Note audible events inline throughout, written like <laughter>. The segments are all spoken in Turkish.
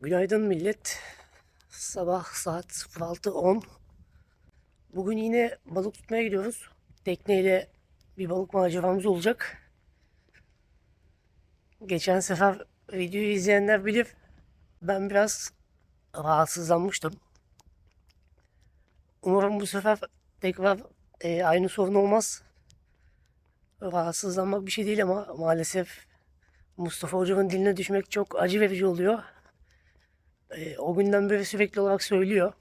Günaydın millet. Sabah saat 06.10. Bugün yine balık tutmaya gidiyoruz. Tekneyle bir balık maceramız olacak. Geçen sefer videoyu izleyenler bilir. Ben biraz rahatsızlanmıştım. Umarım bu sefer tekrar e, aynı sorun olmaz. Rahatsızlanmak bir şey değil ama maalesef Mustafa Hocam'ın diline düşmek çok acı verici oluyor. E, o günden beri sürekli olarak söylüyor.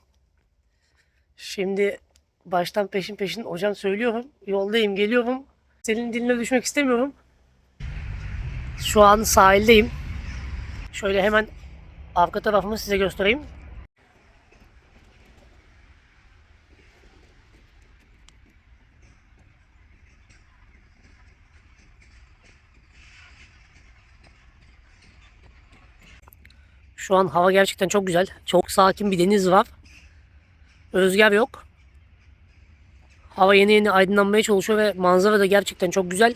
Şimdi baştan peşin peşin hocam söylüyorum. Yoldayım, geliyorum. Senin diline düşmek istemiyorum. Şu an sahildeyim. Şöyle hemen arka tarafımı size göstereyim. Şu an hava gerçekten çok güzel. Çok sakin bir deniz var. Rüzgar yok. Hava yeni yeni aydınlanmaya çalışıyor ve manzara da gerçekten çok güzel.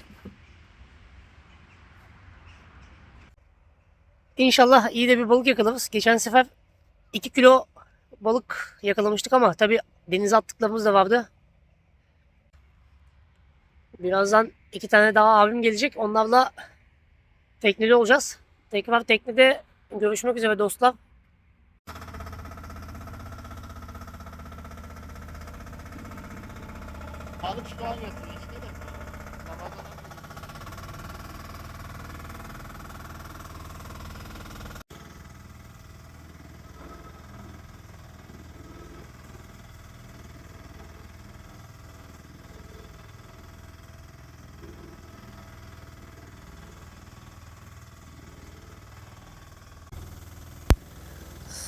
İnşallah iyi de bir balık yakalarız. Geçen sefer 2 kilo balık yakalamıştık ama tabi denize attıklarımız da vardı. Birazdan iki tane daha abim gelecek. Onlarla teknede olacağız. Tekrar teknede görüşmek üzere dostlar. Balık şu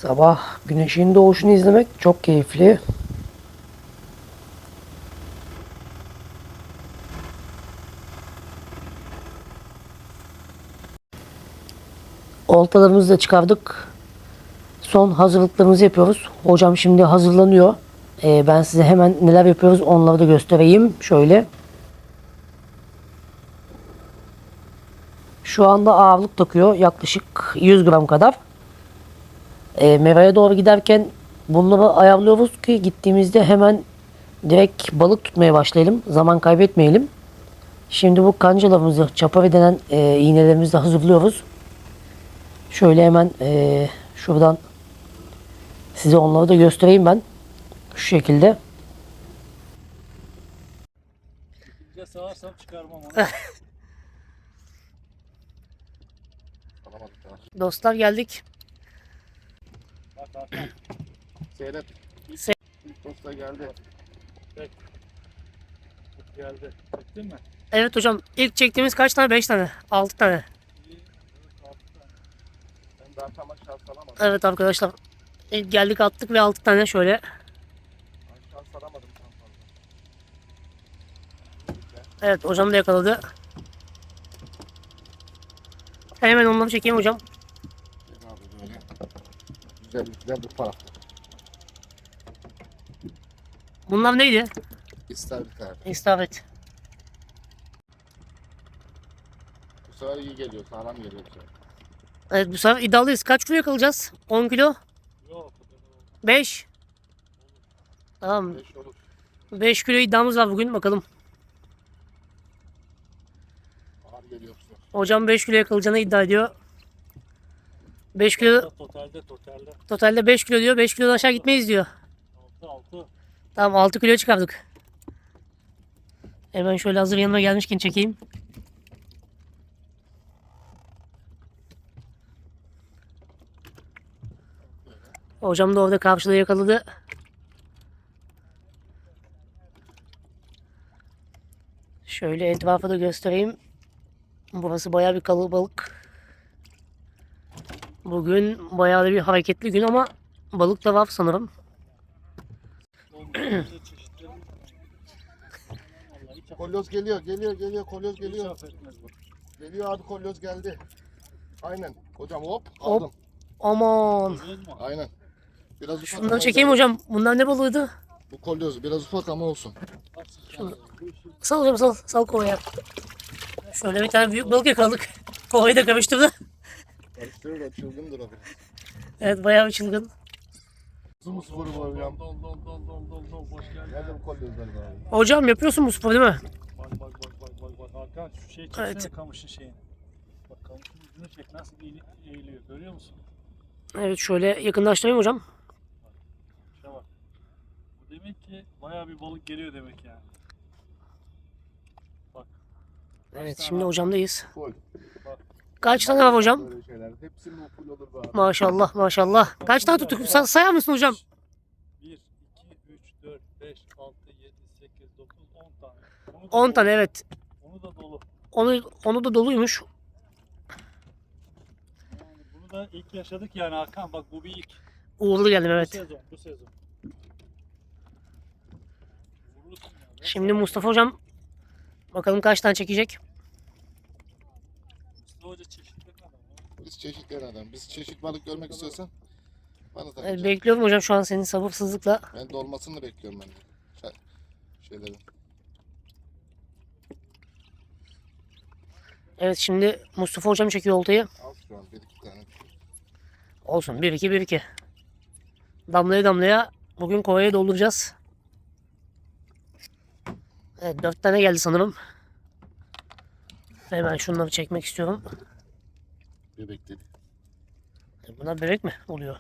Sabah güneşin doğuşunu izlemek çok keyifli. Oltalarımızı da çıkardık. Son hazırlıklarımızı yapıyoruz. Hocam şimdi hazırlanıyor. Ee, ben size hemen neler yapıyoruz onları da göstereyim. Şöyle. Şu anda ağırlık takıyor. Yaklaşık 100 gram kadar. E, Mera'ya doğru giderken bunları ayarlıyoruz ki gittiğimizde hemen direkt balık tutmaya başlayalım. Zaman kaybetmeyelim. Şimdi bu kancalarımızı, çapari denen e, iğnelerimizi hazırlıyoruz. Şöyle hemen e, şuradan size onları da göstereyim ben. Şu şekilde. Ya sağarsam çıkarmam onu. alamadık daha. Dostlar geldik. Seyret. Se- İlk posta geldi. Geldi. Çektin mi? Evet hocam ilk çektiğimiz kaç tane? 5 tane. 6 tane. İyi. Evet, altı tane. Ben daha tam aşağı salamadım. Evet arkadaşlar. İlk geldik attık ve 6 tane şöyle. Aşağı salamadım tam fazla. Evet hocam da yakaladı. Hemen onları çekeyim hocam. Gel abi böyle. Güzel güzel bir para. Bunlar neydi? Tane. İstavrit. Bu sefer iyi geliyor. Sağlam geliyor bu sefer. Evet bu sefer iddialıyız. Kaç kilo yakalayacağız? 10 kilo? Yok. o kadar olmaz. 5. Tamam. Beş olur. 5 kilo iddiamız var bugün. Bakalım. Ağır geliyor bu sefer. Hocam 5 kilo yakalayacağını iddia ediyor. 5 kilo Totalde totalde. totalde 5 kilo diyor. 5 kilodan aşağı gitmeyiz diyor. 6 6. Tamam 6 kilo çıkardık. Hemen şöyle hazır yanıma gelmişken çekeyim. Hocam da orada karşıda yakaladı. Şöyle etrafı da göstereyim. Burası bayağı bir kalabalık. Bugün bayağı bir hareketli gün ama balık da var sanırım. <coughs> Kolyoz geliyor, geliyor, geliyor. Kolyoz geliyor. Geliyor abi kolyoz geldi. Aynen. Hocam hop Hop. aldım. Aman. Görüyoruz mu? Aynen. Biraz ufak Şunları ama çekeyim hocam. Bunlar ne balığıydı? Bu kolyoz biraz ufak ama olsun. İşi- Sal hocam sal. Sal kovaya. Şöyle bir tane büyük balık yakaladık. Kovayı da karıştırdı. Karıştırır da çılgındır o biraz. Evet bayağı bir çılgın. Nasıl bu sporu bu hocam? Dol dol dol dol dol dol hoş geldin. Nerede bu kolyozlar abi? Hocam yapıyorsun bu sporu değil mi? Bak bak bak bak bak bak Hakan şu şey çeksene Evet. kamışın şeyini. Bak kamışın ucunu çek nasıl eğili- eğiliyor görüyor musun? Evet şöyle yakınlaştırayım hocam. Şuna bak. Bu demek ki bayağı bir balık geliyor demek yani. Bak. Evet şimdi hocamdayız. Full. Kaç tane var hocam? Hepsi olur be? Maşallah maşallah. Kaç tane tuttuk? Sa- sayar mısın hocam? 1, 2, 3, 4, 5, 6, 7, 8, 9, 10 tane. Onu da 10 dolu. tane evet. Onu da dolu. Onu onu da doluymuş. Yani bunu da ilk yaşadık yani Hakan. Bak bu bir ilk. Uğurlu geldim Bu evet. sezon, bu sezon. Vurursun ya. Ben Şimdi Mustafa hocam bakalım kaç tane çekecek. Mustafa Hoca çeşitli adam. ya. Biz çeşitli adam. Biz çeşit balık görmek istiyorsan bana Evet, takacağım. bekliyorum hocam şu an senin sabırsızlıkla. Ben dolmasını bekliyorum ben de. Şey, şeylerin. Evet şimdi Mustafa hocam çekiyor oltayı. Al şu an bir iki tane. Olsun 1 2 1 2. Damlaya damlaya bugün kovaya dolduracağız. Evet 4 tane geldi sanırım. Hemen şunları çekmek istiyorum. Bebek dedi. Bunlar bebek mi oluyor?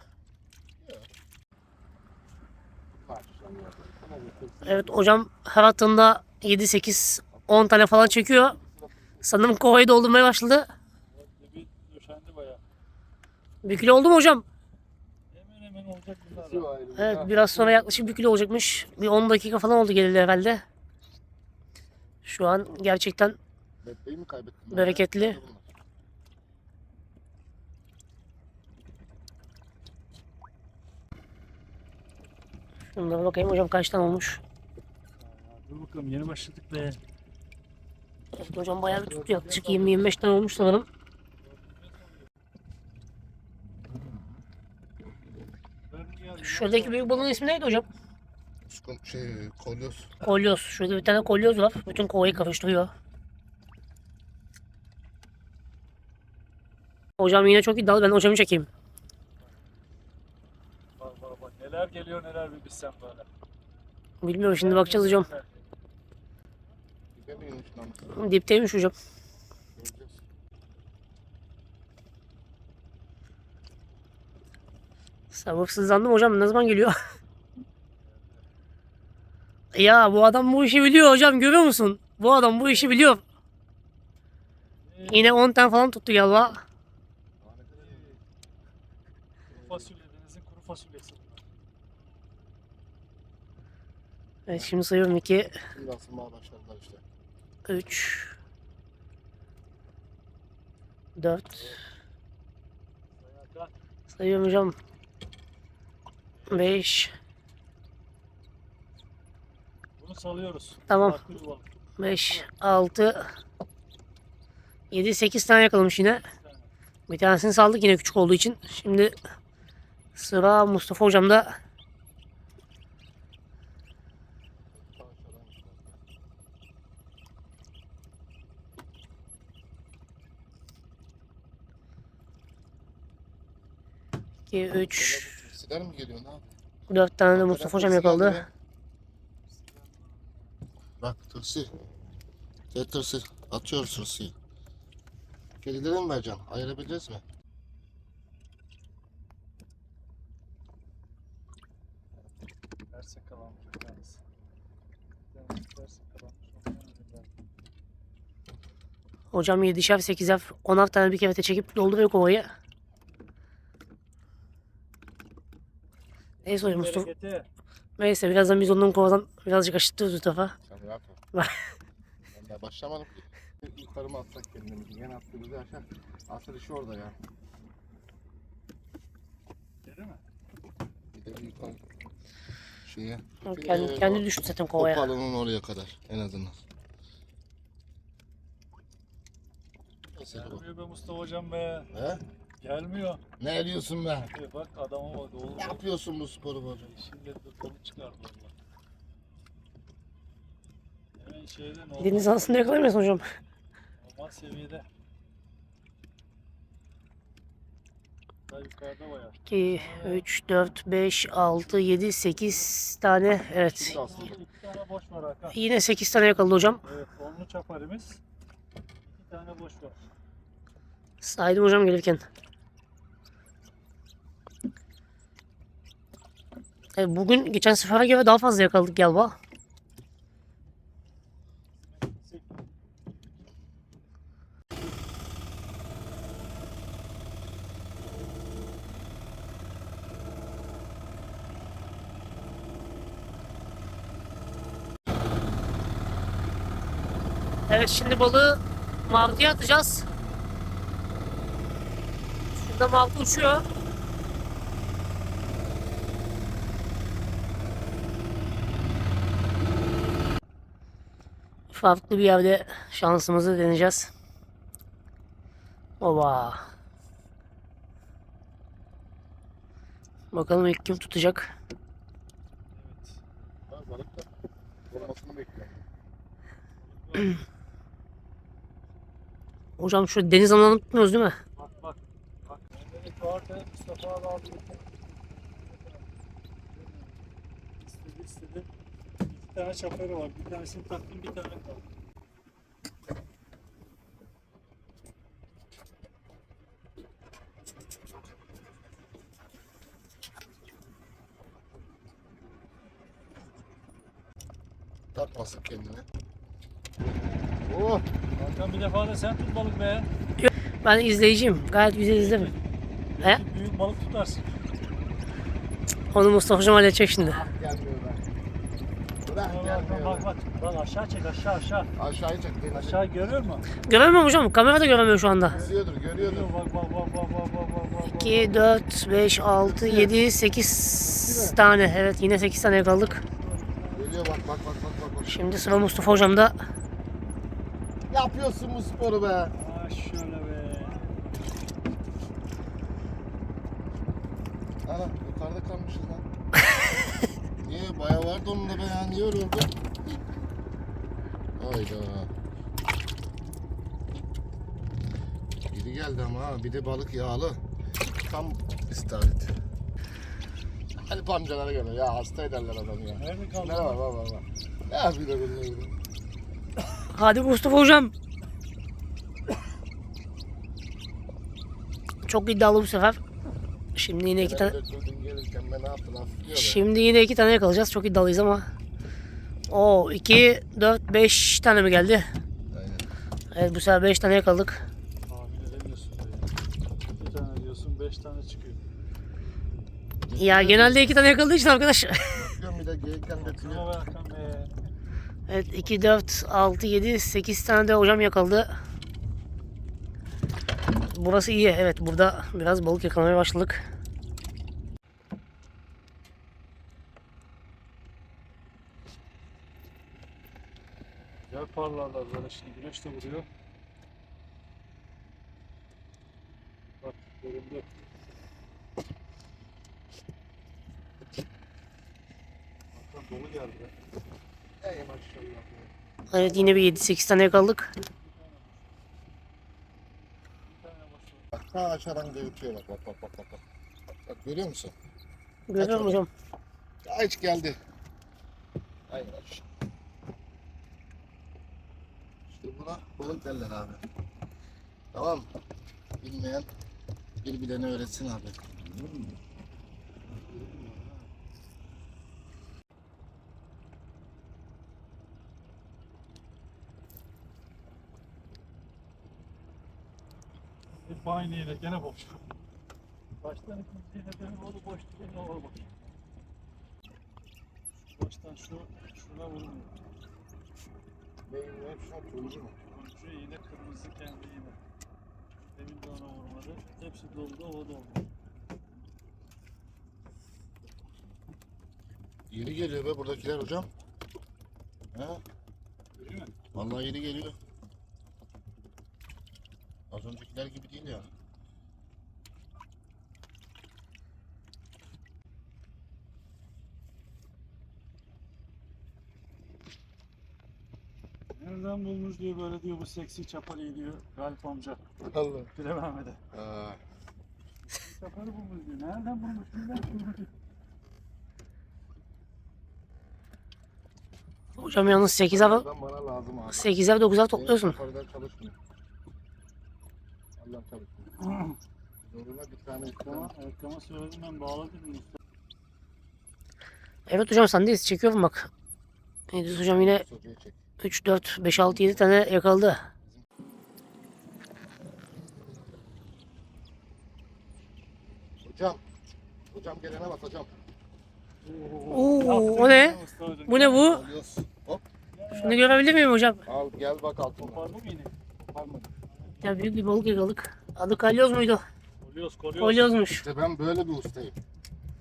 Evet hocam her attığında 7 8 10 tane falan çekiyor. Sanırım kovayı doldurmaya başladı. Bir kilo oldu mu hocam? Hemen hemen olacak. Evet biraz sonra yaklaşık bir kilo olacakmış. Bir 10 dakika falan oldu geleli herhalde. Şu an gerçekten Bebeği mi kaybettin? Bereketli. Şunlara bakayım hocam kaç tane olmuş. Dur bakalım yeni başladık be. Evet hocam bayağı bir tuttu yaklaşık 20-25 tane olmuş sanırım. Şuradaki büyük balığın ismi neydi hocam? Şey, kolyoz. Kolyoz. Şurada bir tane kolyoz var. Bütün kovayı karıştırıyor. Hocam yine çok iddialı. Ben hocamı çekeyim. Bak bak bak neler geliyor neler bir bilsem böyle. Bilmiyorum şimdi bakacağız hocam. Dipteymiş hocam. Sabırsızlandım hocam. Ne zaman geliyor? <laughs> ya bu adam bu işi biliyor hocam. Görüyor musun? Bu adam bu işi biliyor. Yine 10 tane falan tuttu galiba. Kuru fasulye denizin kuru fasulyesi. Evet şimdi sayıyorum 2, Şimdi asılmaya başladılar işte. 3, 4, Bayağı sayıyorum hocam. 5, Bunu salıyoruz. Tamam. Farklı balık. 5, 6, 7, 8 tane yakalamış yine. Bir tanesini saldık yine küçük olduğu için. Şimdi sıra Mustafa hocamda. İki, üç, Siler mi geliyor ne yapıyor? dört tane de Mustafa hocam yakaladı. Bak tırsı. Gel tırsı. Atıyoruz tırsı. Kedilere mi vereceksin? Ayırabileceğiz mi? Terse kalan bir tanesi. Bir tanesi terse kalan. Ondan önce Hocam yedişer, sekizer, onar tane bir kefete çekip dolduruyor kovayı. Neyse hocam Mustafa. Neyse birazdan biz onun kovadan birazcık aşıttırız bu tarafa. Sen <laughs> rahat ol. Ben daha başlamadım ki. Yukarı mı atsak kendimizi? Yine attığımızda aşağı. Asıl işi orada ya. Değil mi? Bir de bir yukarı. Şeye. Kendi, kendi o- düştü zaten kovaya. balonun oraya kadar en azından. Neyse bu. Gelmiyor be Mustafa hocam be. He? Gelmiyor. Ne ediyorsun be? E bak adama bak oğlum. Ne yapıyorsun bu sporu böyle? Şimdi de balık çıkardı valla. Hemen şeyde normal, Deniz anasını yakalayamıyorsun hocam. normal seviyede. Daha yukarıda bayağı. 2, 3, 4, 5, 6, 7, 8 tane. Evet. Şimdi aslında. İki tane boş var Hakan. Yine 8 tane yakaladı hocam. Evet onlu çaparımız. İki tane boş var. Saydım hocam gelirken. Evet, bugün geçen sefere göre daha fazla yakaladık galiba. Evet şimdi balığı martıya atacağız. Şurada martı uçuyor. Farklı bir yerde şansımızı deneyeceğiz. Oba. Bakalım ilk kim tutacak. Evet. Ha, balık da olmasını bekliyorum. Hocam şu deniz alanını tutmuyoruz değil mi? Çağırdı. Mustafa abi. İstedi istedi. İki tane çaparı var. Bir tanesini taktım bir tane kaldı. Takmasın kendini. Oh! Hakan bir defa da sen tut balık be. Ben izleyiciyim. Gayet güzel izlerim. He? Büyük balık tutarsın. Onu Mustafa Hocam halledecek şimdi. Gelmiyor ben. Bak bak. Bak aşağı çek aşağı aşağı. Aşağıya çek. Denize. Aşağı görüyor mu? Göremiyorum hocam. Kamera da göremiyor şu anda. Görüyordur görüyordur. Bak bak bak bak bak bak. bak. 2, 4, 5, 6, 7, 8 tane. Evet yine 8 tane yakaladık. Geliyor bak bak bak bak. bak. Şimdi sıra Mustafa Hocam'da. Yapıyorsun bu sporu be. Aa, şöyle be. Ana yukarıda kalmışız lan. <laughs> Niye baya vardı onun da be ya niye öyle oldu? Hayda. Biri geldi ama ha bir de balık yağlı. Tam istavrit. Alp amcalara göre ya hasta ederler adamı ya. Nerede kaldı? Ne var var var var. Ne yapıyorlar bunlar? Hadi Mustafa Hocam. Çok iddialı bu sefer. Şimdi yine iki tane. Şimdi yine iki tane yakalayacağız. Çok iddialıyız ama. O 2, 4, 5 tane mi geldi? Aynen. Evet bu sefer 5 tane yakaladık. Tahmin edemiyorsun be. Bir tane diyorsun beş tane çıkıyor. Ya genelde iki tane yakaladığı için arkadaş. <laughs> Evet 2, 4, 6, 7, 8 tane de hocam yakaladı. Burası iyi. Evet burada biraz balık yakalamaya başladık. Güzel parlarlar böyle şimdi güneş de vuruyor. Bak göründü. Hakan dolu geldi. Ey maşallah. Evet yine bir 7-8 tane yakaladık. Bir tane boş var. Bak ta aşağıdan gözüküyor bak bak bak bak bak. Bak, bak görüyor musun? Görüyorum hocam. Hiç geldi. Aynen aç. İşte buna balık derler abi. Tamam? Bilmeyen bir bilene öğretsin abi. Hep aynı yere gene boş. Baştan ikinciye de benim oğlu boştu gene o boş. Şu baştan şu şuna vurmuyor. Benim hep şu turuncu mu? Turuncu iğne kırmızı kendi iğne. Demin de ona vurmadı. Hepsi doldu o doldu. Yeni geliyor be buradakiler hocam. Ha? Görüyor musun? Vallahi yeni geliyor. Az öncekiler gibi değil ya. Nereden bulmuş diyor böyle diyor bu seksi çapalıyı diyor Galip amca. Allah. Bilememedi. Aa, Şoförü bulmuş diyor. Nereden bulmuş bilmem. Hocam yalnız 8 av Ben bana lazım abi. 8 av 9 av topluyorsun. Çalışmıyor. Allah çalışmıyor. Zoruna bir tane istemem. ayakkama söyledim ben bağladım. Evet hocam sendeyiz. Çekiyorum bak. Edis hocam yine Sokaya çek. 3, 4, 5, 6, 7 tane yakaladı. Hocam. Hocam gelene bak hocam. Oo, o ne? Bu ne bu? Alıyoruz. Hop. Şunu görebilir miyim hocam? Al gel bak altına. Kopardı mı yine? Koparmadı. Ya büyük bir balık yakaladık. Adı kalyoz muydu? Kolyoz kolyoz. Kolyozmuş. İşte ben böyle bir ustayım.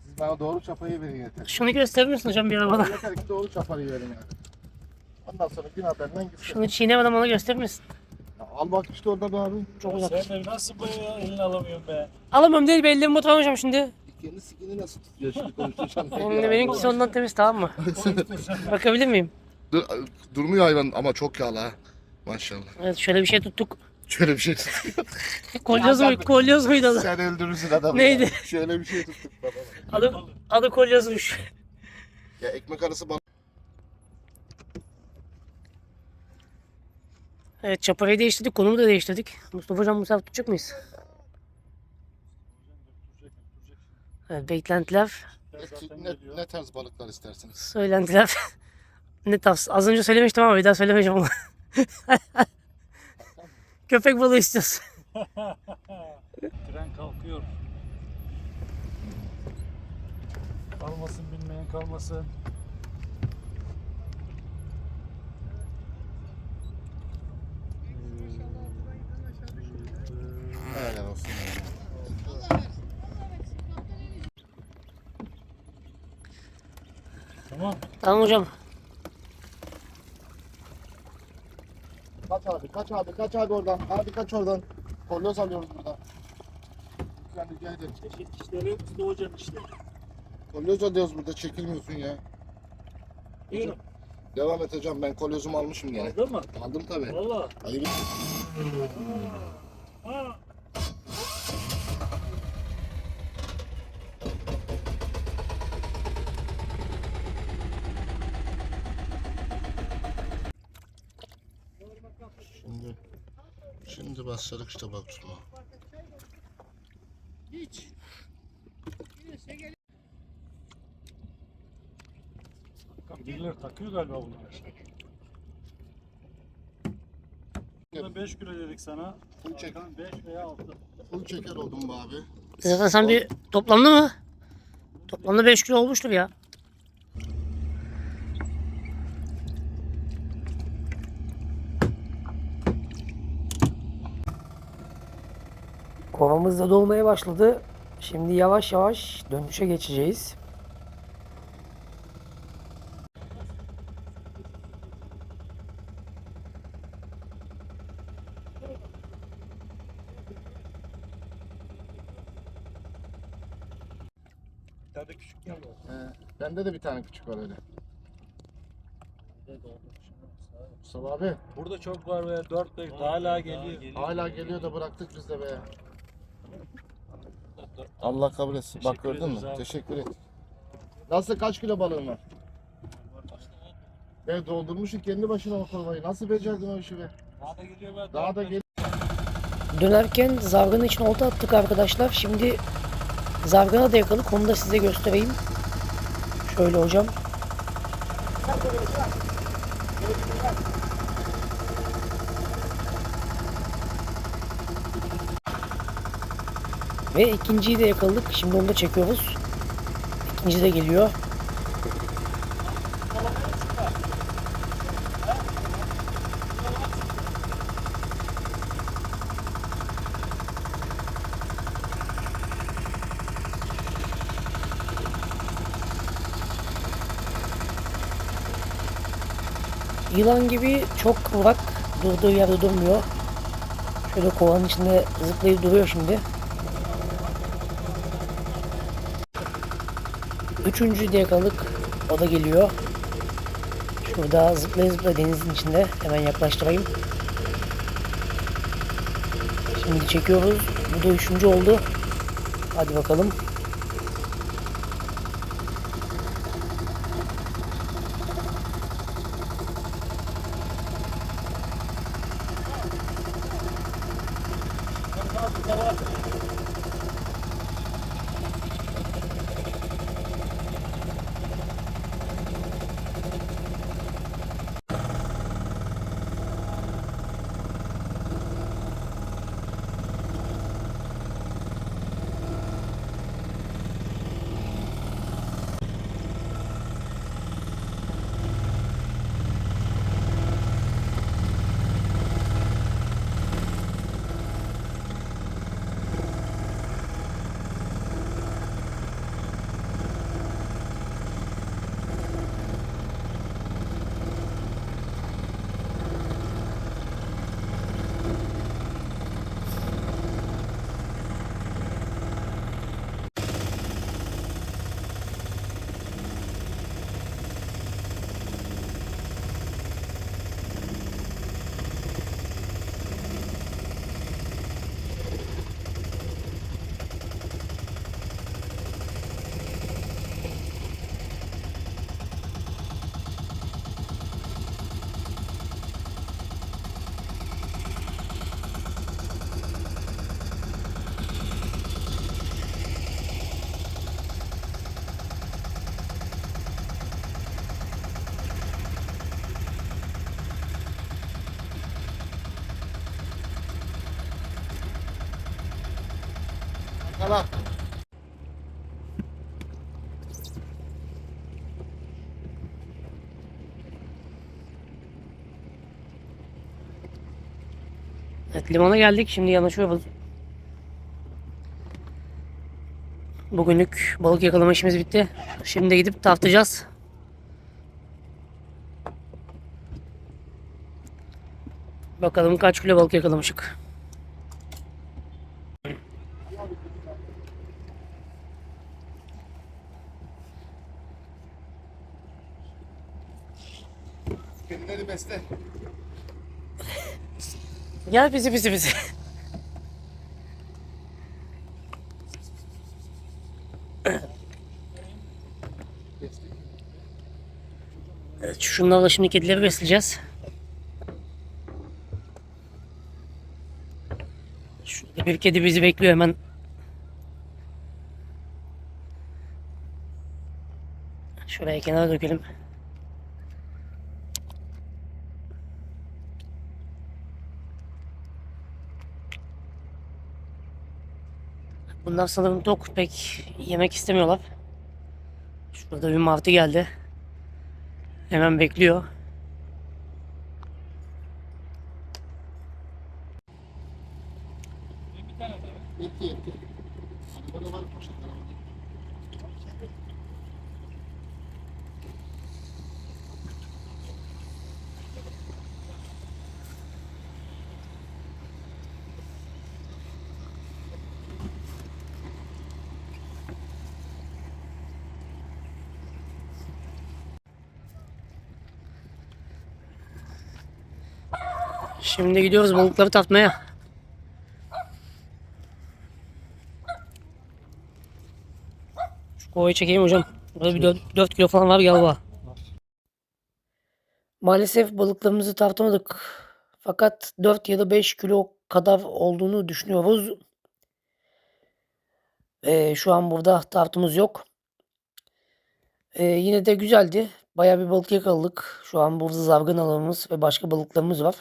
Siz bana doğru çapayı verin yeter. Şunu gösterir misin hocam bir ara bana? Yeter ki doğru çapayı verin yani. Ondan sonra günah benden gitsin. Şunu çiğnemeden bana gösterir misin? Ya al bak işte orada be abi. Çok uzak. Sen de nasıl bu ya? Elini alamıyorum be. Alamam değil be ellerimi hocam şimdi. Kendi sikini nasıl tutuyor şimdi konuşurken? <laughs> Şimdi benimkisi ondan temiz tamam mı? Bakabilir miyim? Dur, durmuyor hayvan ama çok yağlı ha. Maşallah. Evet şöyle bir şey tuttuk. Şöyle bir şey tutuyor. Kolyoz muydu? Kolyoz muydu adı? Sen öldürürsün adamı. Neydi? ya. Şöyle bir şey tuttuk baba. Adı, adı kolyozmuş. Ya ekmek arası bal. Evet çaparayı değiştirdik, konumu da değiştirdik. Mustafa hocam sefer tutacak mıyız? Evet, beklentiler, Ne, ne, tarz balıklar istersiniz? söylentiler. <laughs> ne tavs Az önce söylemiştim ama bir daha söylemeyeceğim onu. <laughs> Köpek balığı istiyoruz. <laughs> Tren kalkıyor. Kalmasın bilmeyen kalmasın. Helal olsun. Tamam. Tamam hocam. Abi, kaç abi, kaç abi oradan. Abi kaç oradan. Kolyoz alıyoruz burada. Lütfen rica ederim. Çeşit işleri usta hocam işte. Kolyoz alıyoruz burada, çekilmiyorsun ya. Buyurun. Devam et hocam, ben kolyozumu almışım gene. Aldın mı? Aldım tabii. Valla. Ayıp. Ha. Şimdi, şimdi başladık işte bak tutma. Birileri takıyor galiba bunlar. Buna 5 kilo dedik sana. Full çek, 5 veya 6. full çeker oldum bu abi. Zaten sen bir toplamda mı? Toplamda 5 kilo olmuştur ya. Da dolmaya başladı. Şimdi yavaş yavaş dönüşe geçeceğiz. Bir tane de küçük geldi. He, bende de bir tane küçük var öyle. Mustafa abi, Burada çok var ve 4 de hala geliyor. hala geliyor da bıraktık biz de be. Allah kabul etsin. Bak Teşekkür gördün mü? ederiz abi. Teşekkür et. Nasıl kaç kilo balığın var? Be doldurmuşsun kendi başına o torbayı. Nasıl becerdin o işi be? Daha da geliyor be. Daha da gel. Dönerken zarganın içine olta attık arkadaşlar. Şimdi zargana da yakaladık. Onu da size göstereyim. Şöyle hocam. Ve ikinciyi de yakaladık. Şimdi onu da çekiyoruz. İkinci de geliyor. Yılan gibi çok kıvrak durduğu yerde durmuyor. Şöyle kovanın içinde zıplayıp duruyor şimdi. Üçüncüyü de yakaladık. O da geliyor. Şurada zıplaya zıplaya denizin içinde. Hemen yaklaştırayım. Şimdi çekiyoruz. Bu da üçüncü oldu. Hadi bakalım. Yakala. Evet limana geldik. Şimdi yanaşıyoruz. Bugünlük balık yakalama işimiz bitti. Şimdi gidip tartacağız. Bakalım kaç kilo balık yakalamışık. Besle. Gel bizi bizi bizi. Evet, şunlarla şimdi kedileri besleyeceğiz. Şurada bir kedi bizi bekliyor hemen. Şuraya kenara dökelim. Bunlar sanırım tok pek yemek istemiyorlar. Şurada bir martı geldi. Hemen bekliyor. Şimdi gidiyoruz balıkları tartmaya. Şu kovayı çekeyim hocam. Burada bir 4, kilo falan var galiba. Maalesef balıklarımızı tartamadık. Fakat 4 ya da 5 kilo kadar olduğunu düşünüyoruz. Ee, şu an burada tartımız yok. Ee, yine de güzeldi. Bayağı bir balık yakaladık. Şu an burada zargın alanımız ve başka balıklarımız var.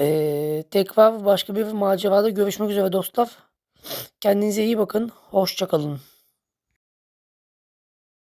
Ee, tekrar başka bir macerada görüşmek üzere dostlar. Kendinize iyi bakın. Hoşça kalın.